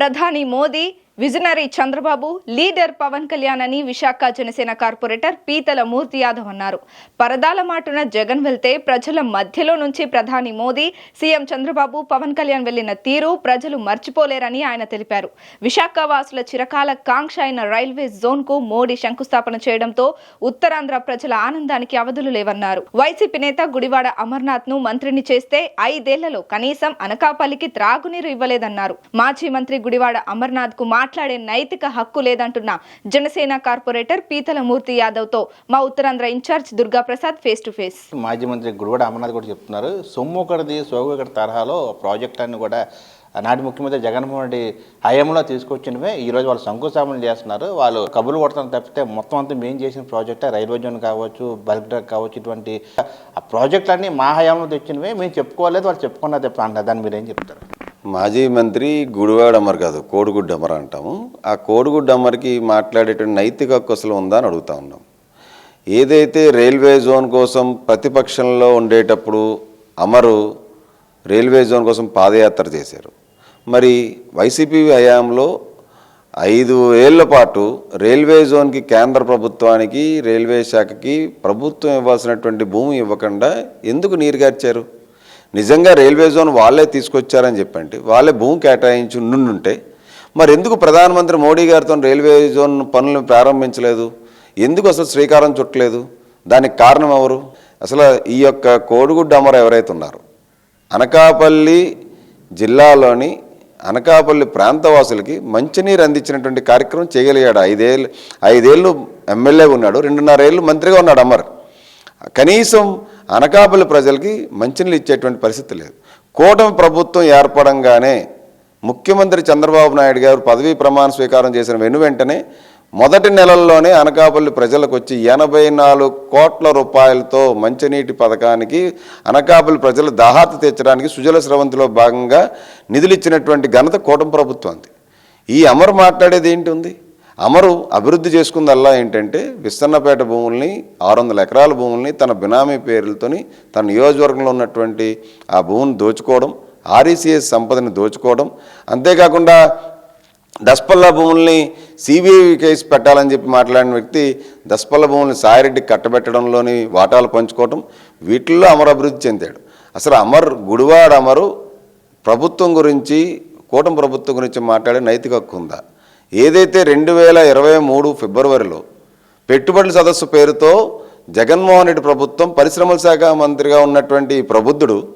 ప్రధాని Modi visionary Chandrababu leader Pawan Kalyan అని Visakha Janasena corporator పీతల మూర్తి యాదవ్ అన్నారు. పరదాల మాటున జగన్ వెళ్తే ప్రజల మధ్యలో నుంచి ప్రధాని మోదీ సీఎం చంద్రబాబు పవన్ కళ్యాణ్ వెళ్ళిన తీరు ప్రజలు మర్చిపోలేరని ఆయన తెలిపారు. విశాఖ వాసుల చిరకాల కాంక్ష అయిన రైల్వే జోన్కు మోడీ శంకుస్థాపన చేయడంతో ఉత్తరాంధ్ర ప్రజల ఆనందానికి అవధులు లేవన్నారు. వైసీపీ నేత గుడివాడ అమర్నాథ్ను మంత్రిని చేస్తే ఐదేళ్ళలో కనీసం అనకాపల్లికి త్రాగునీరు ఇవ్వలేదన్నారు. మాజీ మంత్రి గుడివాడ అమర్నాథ్కు మాట్లాడే నైతిక హక్కు లేదంటున్న జనసేన కార్పొరేటర్ పీతల మూర్తి యాదవ్తో మా Uttarandhra in charge Durga Prasad face to face మాజీ మంత్రి గుడివాడ అమర్నాథ్ కూడా చెప్తున్నారు. సొమ్ము ఒకటిది సోగు ఒకటి తరహాలో ప్రాజెక్ట్ అన్ని కూడా నాటి ముఖ్యమంత్రి జగన్మోహన్ రెడ్డి హయాంలో తీసుకొచ్చినవే. ఈరోజు వాళ్ళు శంకుస్థాపన చేస్తున్నారు. వాళ్ళు కబుర్లు కొడతాను తప్పితే మొత్తం అంతా మేము చేసిన ప్రాజెక్టే. రైల్వే జోన్ కావచ్చు బల్క్ డ్రగ్ కావచ్చు ఇటువంటి ఆ ప్రాజెక్టులన్నీ మా హయాంలో తెచ్చినవే. మేము చెప్పుకోలేదు వాళ్ళు చెప్పుకున్నది తప్ప అంటారు దాన్ని మీరేం చెప్తారు? మాజీ మంత్రి గుడివాడ అమర్ కాదు కోడిగుడ్డు అమర్ అంటాము. ఆ కోడిగుడ్డు అమర్కి మాట్లాడేటువంటి నైతిక హక్కు అసలు ఉందా అని అడుగుతా ఉన్నాం. ఏదైతే రైల్వే జోన్ కోసం ప్రతిపక్షంలో ఉండేటప్పుడు అమరు రైల్వే జోన్ కోసం పాదయాత్ర చేశారు. మరి వైసీపీ హయాంలో ఐదు ఏళ్ళ పాటు రైల్వే జోన్కి కేంద్ర ప్రభుత్వానికి రైల్వే శాఖకి ప్రభుత్వం ఇవ్వాల్సినటువంటి భూమి ఇవ్వకుండా ఎందుకు నీరుగార్చారు నిజంగా రైల్వే జోన్ వాళ్ళే తీసుకొచ్చారని చెప్పండి. వాళ్ళే భూమి కేటాయించి నుండుంటే మరి ఎందుకు ప్రధానమంత్రి మోడీ గారితో రైల్వే జోన్ పనులను ప్రారంభించలేదు? ఎందుకు అసలు శ్రీకారం చుట్టలేదు? దానికి కారణం ఎవరు? అసలు ఈ యొక్క కోడిగుడ్డు అమర ఎవరైతే ఉన్నారో అనకాపల్లి జిల్లాలోని అనకాపల్లి ప్రాంతవాసులకి మంచినీరు అందించినటువంటి కార్యక్రమం చేయగలిగాడు. ఐదేళ్ళు ఐదేళ్ళు ఎమ్మెల్యేగా ఉన్నాడు రెండున్నర ఏళ్ళు మంత్రిగా ఉన్నాడు అమర్. కనీసం అనకాపల్లి ప్రజలకి మంచినీళ్ళు ఇచ్చేటువంటి పరిస్థితి లేదు. కూటమి ప్రభుత్వం ఏర్పడంగానే ముఖ్యమంత్రి చంద్రబాబు నాయుడు గారు పదవీ ప్రమాణ స్వీకారం చేసిన వెను వెంటనే మొదటి నెలల్లోనే అనకాపల్లి ప్రజలకు వచ్చి ఎనభై నాలుగు కోట్ల రూపాయలతో మంచినీటి పథకానికి అనకాపల్లి ప్రజలు దాహాత తీర్చడానికి సుజల స్రవంతిలో భాగంగా నిధులు ఇచ్చినటువంటి ఘనత కూటమి ప్రభుత్వానికి ఈ అమరు మాట్లాడేది ఏంటి ఉంది? అమరు అభివృద్ధి చేసుకుందల్లా ఏంటంటే విస్తన్నపేట భూముల్ని ఆరు వందల ఎకరాల భూముల్ని తన బినామీ పేర్లతోని తన నియోజకవర్గంలో ఉన్నటువంటి ఆ భూమిని దోచుకోవడం ఆర్ఈసీఎస్ సంపదని దోచుకోవడం అంతేకాకుండా దస్పల్ల భూముల్ని సిబిఐ కేసు పెట్టాలని చెప్పి మాట్లాడిన వ్యక్తి దస్పల్ల భూముల్ని సాయిరెడ్డికి కట్టబెట్టడంలోని వాటాలు పంచుకోవడం వీటిల్లో అమరు అభివృద్ధి చెందాడు. అసలు అమర్ గుడివాడ అమరు ప్రభుత్వం గురించి కూటమి ప్రభుత్వం గురించి మాట్లాడే నైతిక హక్కు ఉందా? ఏదైతే రెండు వేల ఇరవై మూడు ఫిబ్రవరిలో పెట్టుబడుల సదస్సు పేరుతో జగన్మోహన్ రెడ్డి ప్రభుత్వం పరిశ్రమల శాఖ మంత్రిగా ఉన్నటువంటి ప్రబుద్ధుడు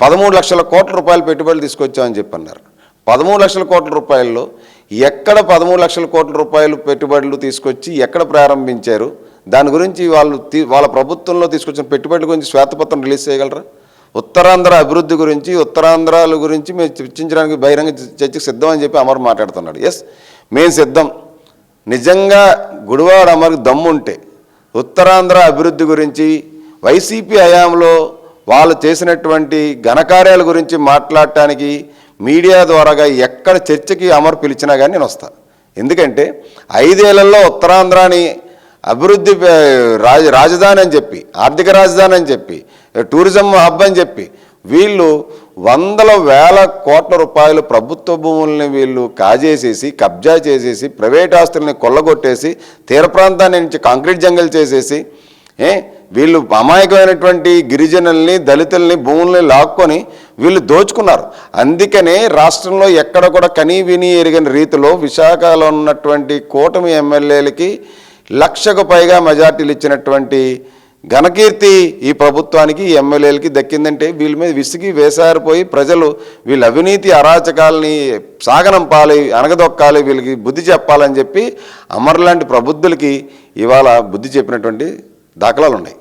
పదమూడు లక్షల కోట్ల రూపాయలు పెట్టుబడులు తీసుకొచ్చామని చెప్పి అన్నారు పదమూడు లక్షల కోట్ల రూపాయల్లో ఎక్కడ పదమూడు లక్షల కోట్ల రూపాయలు పెట్టుబడులు తీసుకొచ్చి ఎక్కడ ప్రారంభించారు? దాని గురించి వాళ్ళు తీ- వాళ్ళ ప్రభుత్వంలో తీసుకొచ్చిన పెట్టుబడుల గురించి శ్వేతపత్రం రిలీజ్ చేయగలరా? ఉత్తరాంధ్ర అభివృద్ధి గురించి ఉత్తరాంధ్రాల గురించి మేము చర్చించడానికి బహిరంగ చర్చకు సిద్ధం అని చెప్పి అమర్ మాట్లాడుతున్నాడు. ఎస్ మేము సిద్ధం. నిజంగా గుడివాడ అమర్కి దమ్ముంటే ఉత్తరాంధ్ర అభివృద్ధి గురించి వైసీపీ హయాంలో వాళ్ళు చేసినటువంటి ఘనకార్యాల గురించి మాట్లాడటానికి మీడియా ద్వారాగా ఎక్కడ చర్చకి అమర్ పిలిచినా కానీ నేను వస్తా. ఎందుకంటే ఐదేళ్ళలో ఉత్తరాంధ్రాని అభివృద్ధి రాజ రాజధాని అని చెప్పి ఆర్థిక రాజధాని అని చెప్పి టూరిజం హబ్ అని చెప్పి వీళ్ళు వందల వేల కోట్ల రూపాయలు ప్రభుత్వ భూముల్ని వీళ్ళు కాజేసేసి కబ్జా చేసేసి ప్రైవేట్ ఆస్తుల్ని కొల్లగొట్టేసి తీర ప్రాంతాన్ని నుంచి కాంక్రీట్ జంగల్ చేసేసి ఏ వీళ్ళు అమాయకమైనటువంటి గిరిజనుల్ని దళితుల్ని భూముల్ని లాక్కొని వీళ్ళు దోచుకున్నారు. అందుకనే రాష్ట్రంలో ఎక్కడ కూడా కనీ విని ఎరిగిన రీతిలో విశాఖలో ఉన్నటువంటి కూటమి ఎమ్మెల్యేలకి లక్షకు పైగా మెజార్టీలు ఇచ్చినటువంటి ఘనకీర్తి ఈ ప్రభుత్వానికి ఎమ్మెల్యేలకి దక్కిందంటే వీళ్ళ మీద విసిగి వేసారిపోయి ప్రజలు వీళ్ళ అవినీతి అరాచకాలని సాగనంపాలి అనగదొక్కాలి వీళ్ళకి బుద్ధి చెప్పాలని చెప్పి అమర్ లాంటి ప్రబుద్ధులకి ఇవాళ బుద్ధి చెప్పినటువంటి దాఖలాలు ఉన్నాయి